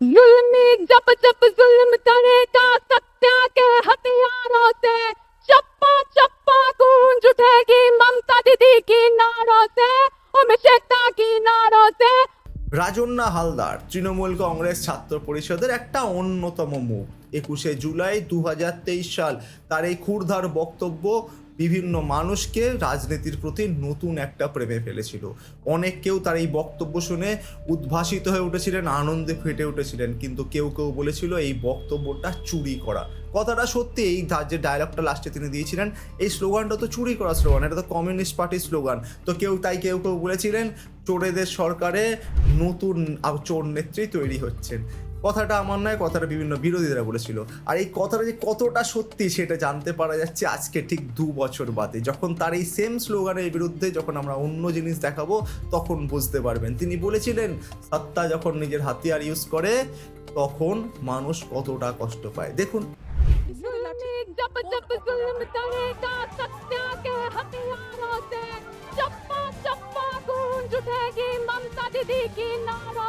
जुल्मी जब जब जुल्म करेगा सत्या के हथियारों से चप्पा चप्पा गूंज उठेगी ममता दीदी की नारों से अभिषेकता की नारों से রাজন্না হালদার তৃণমূল কংগ্রেস ছাত্র পরিষদের একটা অন্যতম মুখ একুশে জুলাই দু সাল তার এই ক্ষুরধার বক্তব্য বিভিন্ন মানুষকে রাজনীতির প্রতি নতুন একটা প্রেমে ফেলেছিল। অনেক কেউ তার এই বক্তব্য শুনে উদ্ভাসিত হয়ে উঠেছিলেন, আনন্দে ফেটে উঠেছিলেন, কিন্তু কেউ কেউ বলেছিল এই বক্তব্যটা চুরি করা। কথাটা সত্যি, এই যে ডায়লগটা লাস্টে তিনি দিয়েছিলেন, এই স্লোগানটা তো চুরি করা স্লোগান এটা তো কমিউনিস্ট পার্টির স্লোগান তো কেউ তাই কেউ কেউ বলেছিলেন, চোরেদের সরকারে নতুন চোর নেত্রী তৈরি হচ্ছেন। কথাটা আমার নয়, কথাটা বিভিন্ন বিরোধীরা বলেছিল। আর এই কথাটা যে কতটা সত্যি সেটা জানতে পারা যাচ্ছে আজকে ঠিক দু বছর বাদে। যখন তার এই সেম স্লোগানের বিরুদ্ধে যখন আমরা অন্য জিনিস দেখাবো, তখন বুঝতে পারবেন। তিনি বলেছিলেন, সত্তা যখন নিজের হাতিয়ার ইউজ করে, তখন মানুষ কতটা কষ্ট পায়। দেখুন। মমতা দিদি কি নারা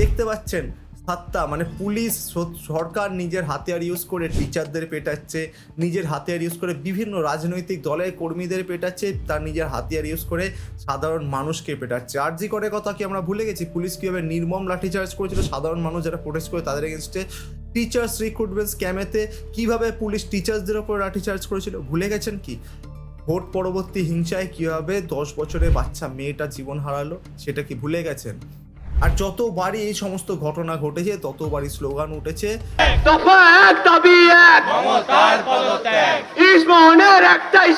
দেখতে পাচ্ছেন হাত্তা মানে পুলিশ সরকার নিজের হাতিয়ার ইউজ করে টিচারদের পেটাচ্ছে, নিজের হাতিয়ার ইউজ করে বিভিন্ন রাজনৈতিক দলের কর্মীদের পেটাচ্ছে, তার নিজের হাতিয়ার ইউজ করে সাধারণ মানুষকে পেটাচ্ছে। আর জি করে কথা কি আমরা ভুলে গেছি? পুলিশ কীভাবে নির্মম লাঠিচার্জ করেছিল? সাধারণ মানুষ যারা প্রোটেস্ট করে, তাদের এগেনস্টে টিচার্স রিক্রুটমেন্ট স্ক্যামেতে কীভাবে পুলিশ টিচার্সদের ওপর লাঠিচার্জ করেছিল? ভুলে গেছেন কি? ভোট পরবর্তী হিংসায় কীভাবে দশ বছরের বাচ্চা মেয়েটা জীবন হারালো সেটা কি ভুলে গেছেন? আর যতবারই এই সমস্ত ঘটনা ঘটেছে ততবারই স্লোগান উঠেছে একটাই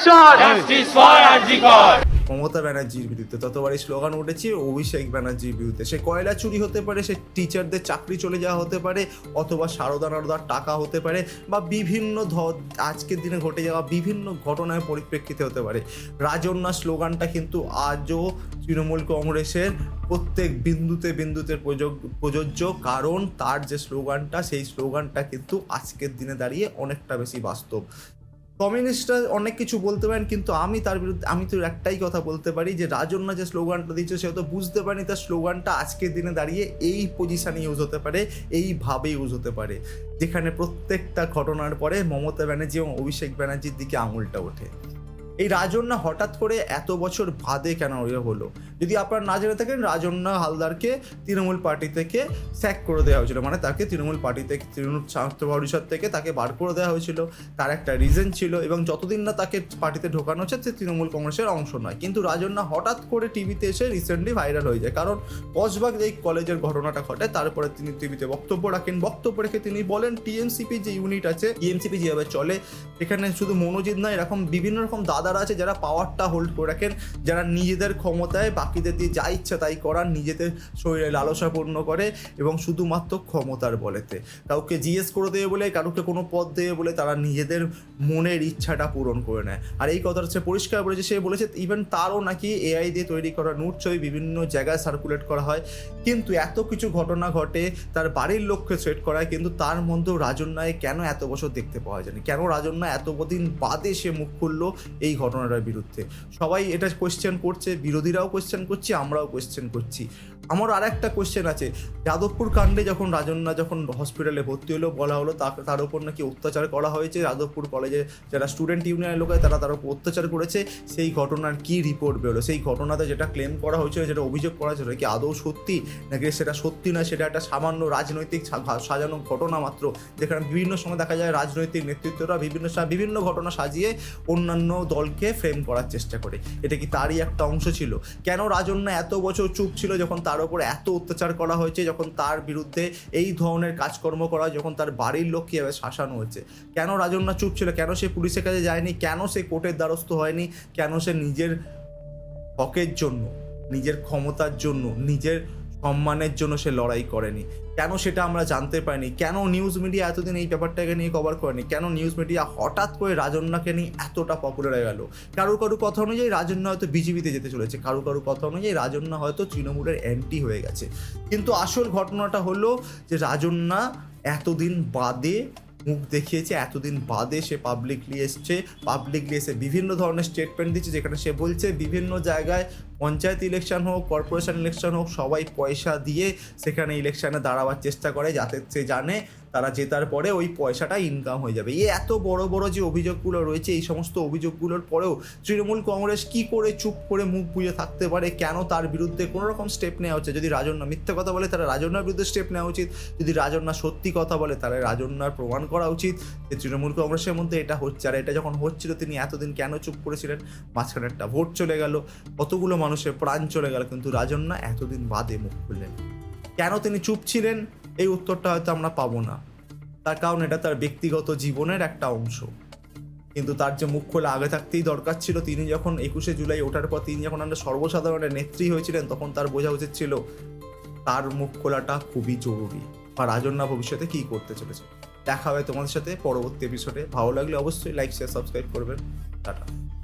মমতা ব্যানার্জির বিরুদ্ধে। ততবারই স্লোগান উঠেছে অভিষেক ব্যানার্জির বিরুদ্ধে। সে কয়লা চুরি হতে পারে, সে টিচারদের চাকরি চলে যাওয়া হতে পারে, অথবা সারদা নারদার টাকা হতে পারে, বা বিভিন্ন আজকের দিনে ঘটে যাওয়া বিভিন্ন ঘটনার পরিপ্রেক্ষিতে হতে পারে। রাজন্যা স্লোগানটা কিন্তু আজও তৃণমূল কংগ্রেসের প্রত্যেক বিন্দুতে বিন্দুতে প্রযোজ্য, কারণ তার যে স্লোগানটা সেই স্লোগানটা কিন্তু আজকের দিনে দাঁড়িয়ে অনেকটা বেশি বাস্তব। কমিউনিস্টরা অনেক কিছু বলতে পারেন, কিন্তু আমি তার বিরুদ্ধে, আমি তো একটাই কথা বলতে পারি যে রাজন্যা যে স্লোগানটা দিচ্ছে সে তো বুঝতে পারেনি তার স্লোগানটা আজকের দিনে দাঁড়িয়ে এই পজিশানে ইউজ হতে পারে এইভাবে ইউজ হতে পারে। যেখানে প্রত্যেকটা ঘটনার পরে মমতা ব্যানার্জি এবং অভিষেক ব্যানার্জির দিকে আঙুলটা ওঠে। এই রাজন্যা হঠাৎ করে এত বছর বাদে কেন ইয়ে হলো? যদি আপনারা না জেনে থাকেন, রাজন্যা হালদারকে তৃণমূল পার্টি থেকে স্যাক করে দেওয়া হয়েছিল। মানে তাকে তৃণমূল পার্টি থেকে, তৃণমূল ছাত্র পরিষদ থেকে তাকে বার করে দেওয়া হয়েছিল। তার একটা রিজন ছিল এবং যতদিন না তাকে পার্টিতে ঢোকানো হচ্ছে, সে তৃণমূল কংগ্রেসের অংশ নয়। কিন্তু রাজন্যা হঠাৎ করে টিভিতে এসে রিসেন্টলি ভাইরাল হয়ে যায়। কারণ কসবাগ যেই কলেজের ঘটনাটা ঘটে। তারপরে তিনি টিভিতে বক্তব্য রাখেন। বক্তব্য রেখে তিনি বলেন, টিএমসিপি যে ইউনিট আছে, টিএমসিপি যেভাবে চলে, এখানে শুধু মনোজিৎ নয়, এরকম বিভিন্ন রকম দাদারা আছে, যারা পাওয়ারটা হোল্ড করে রাখেন, যারা নিজেদের ক্ষমতায় বাকিদের দিয়ে যা ইচ্ছা তাই করার, নিজেদের শরীরে লালসা পূর্ণ করে এবং শুধুমাত্র ক্ষমতার বলেতে। কাউকে জিজ্ঞেস করে দেবে বলে, কারুকে কোনো পদ দেবে বলে তারা নিজেদের মনের ইচ্ছাটা পূরণ করে নেয়। আর এই কথাটা সে পরিষ্কার বলেছে, সে বলেছে ইভেন তারও নাকি এআই দিয়ে তৈরি করা নোট ছবি বিভিন্ন জায়গায় সার্কুলেট করা হয়। কিন্তু এত কিছু ঘটনা ঘটে, তার বাড়ির লক্ষ্যে সেট করায় কিন্তু তার মধ্যেও রাজন্যায় কেন এত বছর দেখতে পাওয়া যায়নি? কেন রাজন্যা এত দিন বাদে সে মুখ খুললো এই ঘটনাটার বিরুদ্ধে। সবাই এটা কোয়েশ্চেন করছে, বিরোধীরাও কোয়েশ্চেন করছে, আমরাও কোয়েশ্চেন করছি। আমার আর একটা কোয়েশ্চেন আছে, যাদবপুর কাণ্ডে যখন রাজন্যা যখন হসপিটালে ভর্তি হলো, বলা হলো তার উপর নাকি অত্যাচার করা হয়েছে। যাদবপুর কলেজে যারা স্টুডেন্ট ইউনিয়নের লোক তারা তার উপর অত্যাচার করেছে। সেই ঘটনার কি রিপোর্ট বেরোলো? সেই ঘটনাতে যেটা ক্লেম করা হয়েছিল, যেটা অভিযোগ করা হয়েছিল, কি আদৌ সত্যি নাকি সেটা সত্যি না? সেটা একটা সামান্য রাজনৈতিক সাজানো ঘটনা মাত্র, যেখানে বিভিন্ন সময় দেখা যায় রাজনৈতিক নেতৃত্বরা বিভিন্ন বিভিন্ন ঘটনা সাজিয়ে অন্যান্য দলকে ফ্রেম করার চেষ্টা করে। এটা কি তারই একটা অংশ ছিল? কেন রাজন্যা এত বছর চুপ ছিল যখন তার উপর এত অত্যাচার করা হয়েছে, যখন তার বিরুদ্ধে এই ধরনের কাজকর্ম করা, যখন তার বাড়ির লোক কীভাবে শাসানো হয়েছে? কেন রাজন্যা চুপ ছিল? কেন সে পুলিশের কাছে যায়নি? কেন সে কোর্টের দ্বারস্থ হয়নি? কেন সে নিজের হকের জন্য, নিজের ক্ষমতার জন্য, নিজের সম্মানের জন্য সে লড়াই করেনি। কেন সেটা আমরা জানতে পারিনি? কেন নিউজ মিডিয়া এতদিন এই ব্যাপারটাকে নিয়ে কভার করেনি? কেন নিউজ মিডিয়া হঠাৎ করে রাজন্যাকে নিয়ে এতটা পপুলার হয়ে গেল? কারও কারও কথা অনুযায়ী রাজন্যা হয়তো বিজেপিতে যেতে চলেছে। কারও কারও কথা অনুযায়ী রাজন্যা হয়তো তৃণমূলের অ্যান্টি হয়ে গেছে। কিন্তু আসল ঘটনাটা হলো যে রাজন্যা এতদিন বাদে মুখ দেখিয়েছে, এতদিন বাদে সে পাবলিকলি এসছে পাবলিকলি এসে বিভিন্ন ধরনের স্টেটমেন্ট দিচ্ছে যেখানে সে বলছে বিভিন্ন জায়গায় পঞ্চায়েত ইলেকশন হোক কর্পোরেশন ইলেকশন হোক, সবাই পয়সা দিয়ে সেখানে ইলেকশনে দাঁড়াবার চেষ্টা করে যাতে সে জানে তারা জেতার পরে ওই পয়সাটা ইনকাম হয়ে যাবে। এই এত বড় বড় যে অভিযোগগুলো রয়েছে, এই সমস্ত অভিযোগগুলোর পরেও তৃণমূল কংগ্রেস কি করে চুপ করে মুখ বুঝে থাকতে পারে, কেন তার বিরুদ্ধে কোনো রকম স্টেপ নেওয়া হচ্ছে যদি রাজন্যা মিথ্যে কথা বলে তারা রাজন্যার বিরুদ্ধে স্টেপ নেওয়া উচিত। যদি রাজন্যা সত্যি কথা বলে, তাহলে রাজন্যার প্রমাণ করা উচিত। যে তৃণমূল কংগ্রেসের মধ্যে এটা হচ্ছে, আর এটা যখন হচ্ছিল, তিনি এতদিন কেন চুপ করেছিলেন? মাঝখানে একটা ভোট চলে গেল। কতগুলো মানুষের প্রাণ চলে গেল, কিন্তু রাজন্যা এতদিন বাদে মুখ খুললেন। কেন তিনি চুপ ছিলেন? এই উত্তরটা হয়তো আমরা পাবো না। তার কারণ এটা তার ব্যক্তিগত জীবনের একটা অংশ। কিন্তু তার যে মুখ খোলা আগে থাকতেই দরকার ছিল, তিনি যখন একুশে জুলাই ওঠার পর তিনি যখন আমরা সর্বসাধারণের নেত্রী হয়েছিলেন, তখন তার বোঝা উচিত ছিল, তার মুখ খোলাটা খুবই জরুরি। বা রাজন্যা ভবিষ্যতে কি করতে চলেছে? দেখা হবে তোমাদের সাথে পরবর্তী এপিসোডে ভালো লাগলে অবশ্যই লাইক শেয়ার সাবস্ক্রাইব করবেন। টাটা।